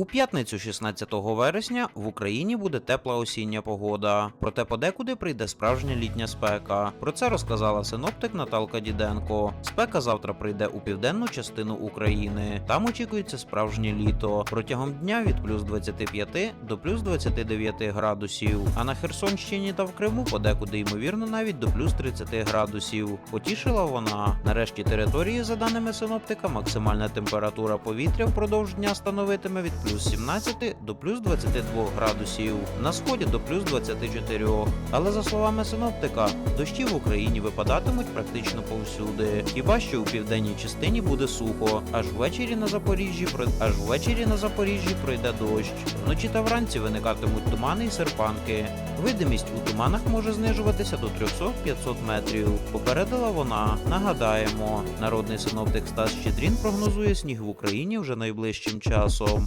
У п'ятницю 16 вересня в Україні буде тепла осіння погода. Проте подекуди прийде справжня літня спека. Про це розказала синоптик Наталка Діденко. Спека завтра прийде у південну частину України. Там очікується справжнє літо. Протягом дня від плюс 25 до плюс 29 градусів. А на Херсонщині та в Криму подекуди ймовірно навіть до плюс 30 градусів. Потішила вона. Нарешті території, за даними синоптика, максимальна температура повітря впродовж дня становитиме від плюс 17 до плюс 22 градусів, на сході до плюс 24. Але за словами синоптика, дощі в Україні випадатимуть практично повсюди. Хіба що у південній частині буде сухо, аж ввечері на Запоріжжі аж ввечері на Запоріжжі пройде дощ. Вночі та вранці виникатимуть тумани і серпанки. Видимість у туманах може знижуватися до 300-500 метрів. Попередила вона. Нагадаємо, народний синоптик Стас Щедрін прогнозує сніг в Україні вже найближчим часом.